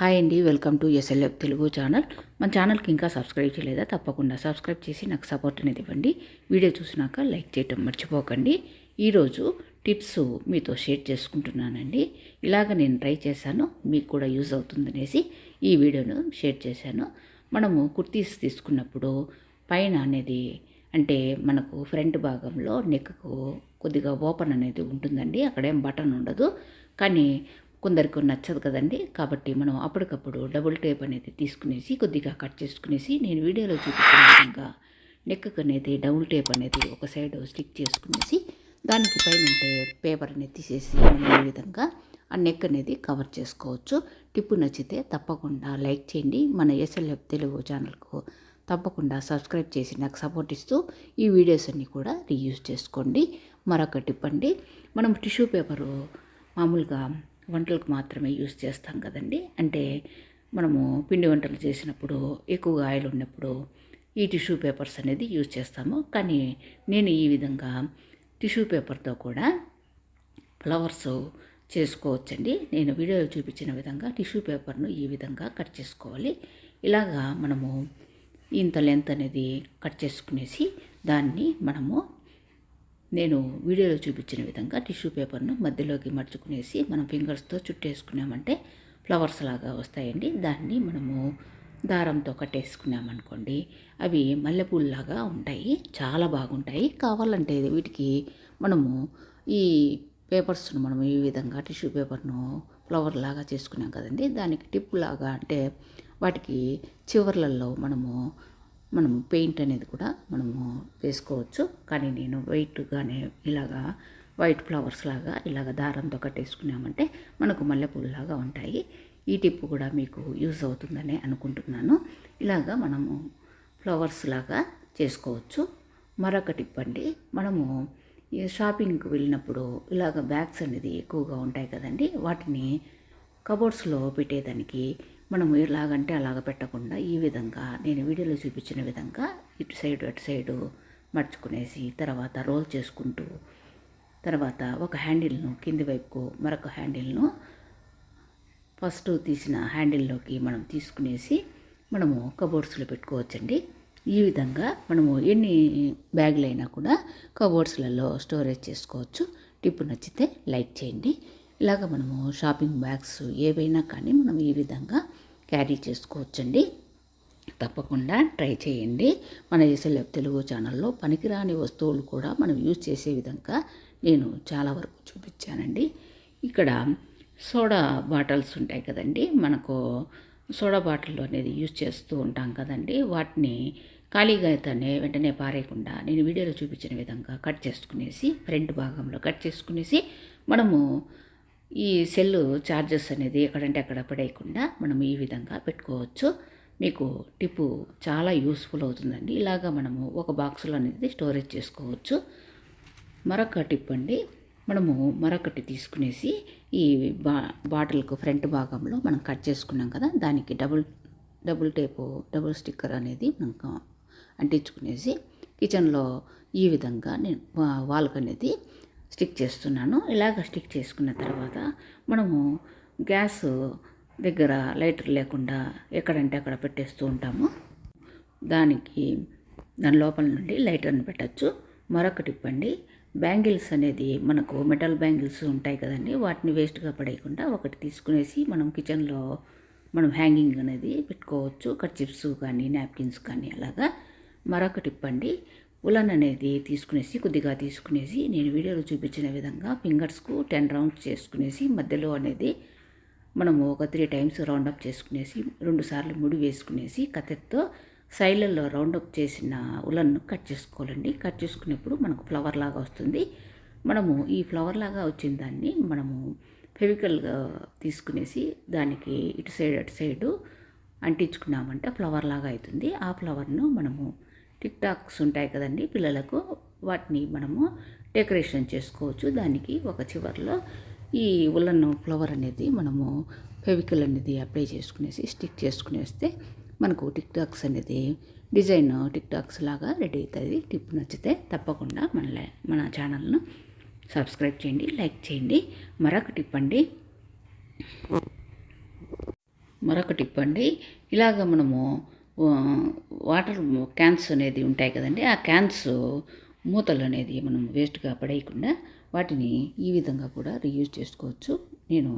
Hi అండి welcome to SLF Telugu channel. మన ఛానల్కి ఇంకా సబ్స్క్రైబ్ చేయలేదా? తప్పకుండా సబ్స్క్రైబ్ చేసి నాకు సపోర్ట్ అనేది ఇవ్వండి. వీడియో చూసినాక లైక్ చేయటం మర్చిపోకండి. ఈరోజు టిప్స్ మీతో షేర్ చేసుకుంటున్నానండి. ఇలాగ నేను ట్రై చేశాను మీకు కూడా యూజ్ అవుతుందనేసి ఈ వీడియోను షేర్ చేశాను. మనము కుర్తీస్ తీసుకున్నప్పుడు పైన అనేది అంటే మనకు ఫ్రంట్ భాగంలో నెక్కు కొద్దిగా ఓపెన్ అనేది ఉంటుందండి. అక్కడేం బటన్ ఉండదు. కానీ కొందరికి నచ్చదు కదండి. కాబట్టి మనం అప్పటికప్పుడు డబుల్ టేప్ అనేది తీసుకునేసి కొద్దిగా కట్ చేసుకునేసి నేను వీడియోలో చూపించిన విధంగా నెక్కకు అనేది డబుల్ టేప్ అనేది ఒక సైడ్ స్టిక్ చేసుకునేసి దానికి పైన ఉంటే పేపర్ అనేది తీసేసి మనం ఈ విధంగా ఆ నెక్ అనేది కవర్ చేసుకోవచ్చు. టిప్పు నచ్చితే తప్పకుండా లైక్ చేయండి. మన ఎస్ఎల్ఎఫ్ తెలుగు ఛానల్కు తప్పకుండా సబ్స్క్రైబ్ చేసి నాకు సపోర్ట్ ఇస్తూ ఈ వీడియోస్ అన్నీ కూడా రీయూజ్ చేసుకోండి. మరొక టిప్ అండి మనం టిష్యూ పేపరు మామూలుగా వంటలకు మాత్రమే యూజ్ చేస్తాం కదండి. అంటే మనము పిండి వంటలు చేసినప్పుడు ఎక్కువగా ఆయిల్ ఉన్నప్పుడు ఈ టిష్యూ పేపర్స్ అనేది యూజ్ చేస్తాము. కానీ నేను ఈ విధంగా టిష్యూ పేపర్తో కూడా ఫ్లవర్స్ చేసుకోవచ్చండి. నేను వీడియో చూపించిన విధంగా టిష్యూ పేపర్ను ఈ విధంగా కట్ చేసుకోవాలి. ఇలాగా మనము ఇంత లెంత్ అనేది కట్ చేసుకునేసి దాన్ని మనము నేను వీడియోలో చూపించిన విధంగా టిష్యూ పేపర్ను మధ్యలోకి మడుచుకునేసి మనం ఫింగర్స్తో చుట్టేసుకున్నామంటే ఫ్లవర్స్ లాగా వస్తాయండి. దాన్ని మనము దారంతో కట్టేసుకున్నామనుకోండి అవి మల్లెపూల్లాగా ఉంటాయి. చాలా బాగుంటాయి. కావాలంటే వీటికి మనము ఈ పేపర్స్ను మనం ఈ విధంగా టిష్యూ పేపర్ను ఫ్లవర్ లాగా చేసుకున్నాం కదండి. దానికి టిప్ లాగా అంటే వాటికి చివర్లలో మనము మనము పెయింట్ అనేది కూడా మనము వేసుకోవచ్చు. కానీ నేను వైట్గానే ఇలాగా వైట్ ఫ్లవర్స్ లాగా ఇలాగ దారంతో కట్టేసుకున్నామంటే మనకు మల్లెపూలలాగా ఉంటాయి. ఈ టిప్ కూడా మీకు యూజ్ అవుతుందని అనుకుంటున్నాను. ఇలాగా మనము ఫ్లవర్స్ లాగా చేసుకోవచ్చు. మరొక టిప్ అండి మనము షాపింగ్కి వెళ్ళినప్పుడు ఇలాగ బ్యాగ్స్ అనేది ఎక్కువగా ఉంటాయి కదండి. వాటిని కబోర్డ్స్లో పెట్టేదానికి మనము ఎలాగంటే అలాగ పెట్టకుండా ఈ విధంగా నేను వీడియోలో చూపించిన విధంగా ఇటు సైడ్ అటు సైడు మర్చుకునేసి తర్వాత రోల్ చేసుకుంటూ తర్వాత ఒక హ్యాండిల్ను కింది వైపుకు మరొక హ్యాండిల్ను ఫస్ట్ తీసిన హ్యాండిల్లోకి మనం తీసుకునేసి మనము కబోర్డ్స్లో పెట్టుకోవచ్చండి. ఈ విధంగా మనము ఎన్ని బ్యాగులైనా కూడా కబోర్డ్స్లలో స్టోరేజ్ చేసుకోవచ్చు. టిప్ నచ్చితే లైక్ చేయండి. ఇలాగ మనము షాపింగ్ బ్యాగ్స్ ఏవైనా కానీ మనం ఈ విధంగా క్యారీ చేసుకోవచ్చండి. తప్పకుండా ట్రై చేయండి. మన ఎస్ఎల్ఎఫ్ తెలుగు ఛానల్లో పనికిరాని వస్తువులు కూడా మనం యూజ్ చేసే విధంగా నేను చాలా వరకు చూపించానండి. ఇక్కడ సోడా బాటిల్స్ ఉంటాయి కదండి. మనకు సోడా బాటిల్ అనేది యూజ్ చేస్తూ ఉంటాం కదండి. వాటిని ఖాళీగా అయితేనే వెంటనే పారేయకుండా నేను వీడియోలో చూపించిన విధంగా కట్ చేసుకునేసి ఫ్రంట్ భాగంలో కట్ చేసుకునేసి మనము ఈ సెల్ ఛార్జెస్ అనేది ఎక్కడంటే అక్కడ పడేయకుండా మనం ఈ విధంగా పెట్టుకోవచ్చు. మీకు టిప్పు చాలా యూస్ఫుల్ అవుతుందండి. ఇలాగా మనము ఒక బాక్స్లో అనేది స్టోరేజ్ చేసుకోవచ్చు. మరొక టిప్ అండి మనము మరొకటి తీసుకునేసి ఈ బా బాటిల్కు ఫ్రంట్ భాగంలో మనం కట్ చేసుకున్నాం కదా దానికి double double tape double sticker అనేది మనం అంటించుకునేసి కిచెన్లో ఈ విధంగా నేను వాల్క్ అనేది స్టిక్ చేస్తున్నాను. ఇలాగ స్టిక్ చేసుకున్న తర్వాత మనము గ్యాస్ దగ్గర లైటర్ లేకుండా ఎక్కడంటే అక్కడ పెట్టేస్తూ ఉంటాము. దానికి దాని లోపల నుండి లైటర్ని పెట్టచ్చు. మరొకటి ఇప్పండి. బ్యాంగిల్స్ అనేది మనకు మెటల్ బ్యాంగిల్స్ ఉంటాయి కదండి. వాటిని వేస్ట్గా పడేయకుండా ఒకటి తీసుకునేసి మనం కిచెన్లో మనం హ్యాంగింగ్ అనేది పెట్టుకోవచ్చు. కట్ చిప్స్ కానీ నాప్కిన్స్ కానీ అలాగా. మరొకటి ఇప్పండి. ఉలన్ అనేది తీసుకునేసి కొద్దిగా తీసుకునేసి నేను వీడియోలో చూపించిన విధంగా ఫింగర్స్కు టెన్ రౌండ్స్ చేసుకునేసి మధ్యలో అనేది మనము ఒక త్రీ టైమ్స్ రౌండప్ చేసుకునేసి రెండు సార్లు ముడి వేసుకునేసి కత్తెరతో సైడ్లలో రౌండప్ చేసిన ఉలన్ను కట్ చేసుకోవాలండి. కట్ చేసుకునేప్పుడు మనకు ఫ్లవర్ లాగా వస్తుంది. మనము ఈ ఫ్లవర్ లాగా వచ్చిన దాన్ని మనము ఫెవికల్గా తీసుకునేసి దానికి ఇటు సైడ్ అటు సైడు అంటించుకున్నామంటే ఫ్లవర్ లాగా అవుతుంది. ఆ ఫ్లవర్ను మనము టిక్ టాక్స్ ఉంటాయి కదండి పిల్లలకు. వాటిని మనము డెకరేషన్ చేసుకోవచ్చు. దానికి ఒక చివరిలో ఈ ఉల్లన్ ఫ్లవర్ అనేది మనము ఫెవికల్ అనేది అప్లై చేసుకునేసి స్టిక్ చేసుకునేస్తే మనకు టిక్ టాక్స్ అనేది డిజైన్ టిక్ టాక్స్ లాగా రెడీ అవుతుంది. టిప్ నచ్చితే తప్పకుండా మన మన ఛానల్ను సబ్స్క్రైబ్ చేయండి లైక్ చేయండి. మరొక టిప్ అండి. మరొక టిప్ అండి. ఇలాగ మనము వాటర్ క్యాన్స్ అనేది ఉంటాయి కదండి. ఆ క్యాన్స్ మూతలు అనేది మనం వేస్ట్గా పడేయకుండా వాటిని ఈ విధంగా కూడా రీయూజ్ చేసుకోవచ్చు. నేను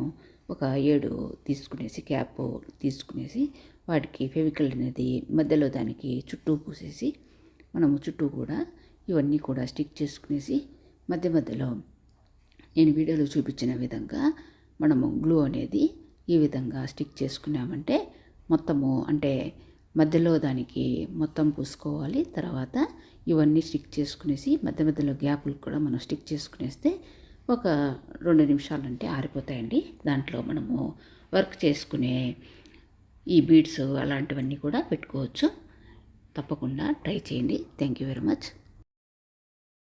ఒక ఏడు తీసుకునేసి క్యాప్ తీసుకునేసి వాటికి ఫెవికల్ అనేది మధ్యలో దానికి చుట్టూ పూసేసి మనము చుట్టూ కూడా ఇవన్నీ కూడా స్టిక్ చేసుకునేసి మధ్య మధ్యలో నేను వీడియోలో చూపించిన విధంగా మనము గ్లూ అనేది ఈ విధంగా స్టిక్ చేసుకున్నామంటే మొత్తము అంటే మధ్యలో దానికి మొత్తం పూసుకోవాలి. తర్వాత ఇవన్నీ స్టిక్ చేసుకునేసి మధ్య మధ్యలో గ్యాపులు కూడా మనం స్టిక్ చేసుకునేస్తే ఒక రెండు నిమిషాలంటే ఆరిపోతాయండి. దాంట్లో మనము వర్క్ చేసుకునే ఈ బీడ్స్ అలాంటివన్నీ కూడా పెట్టుకోవచ్చు. తప్పకుండా ట్రై చేయండి. Thank you very much.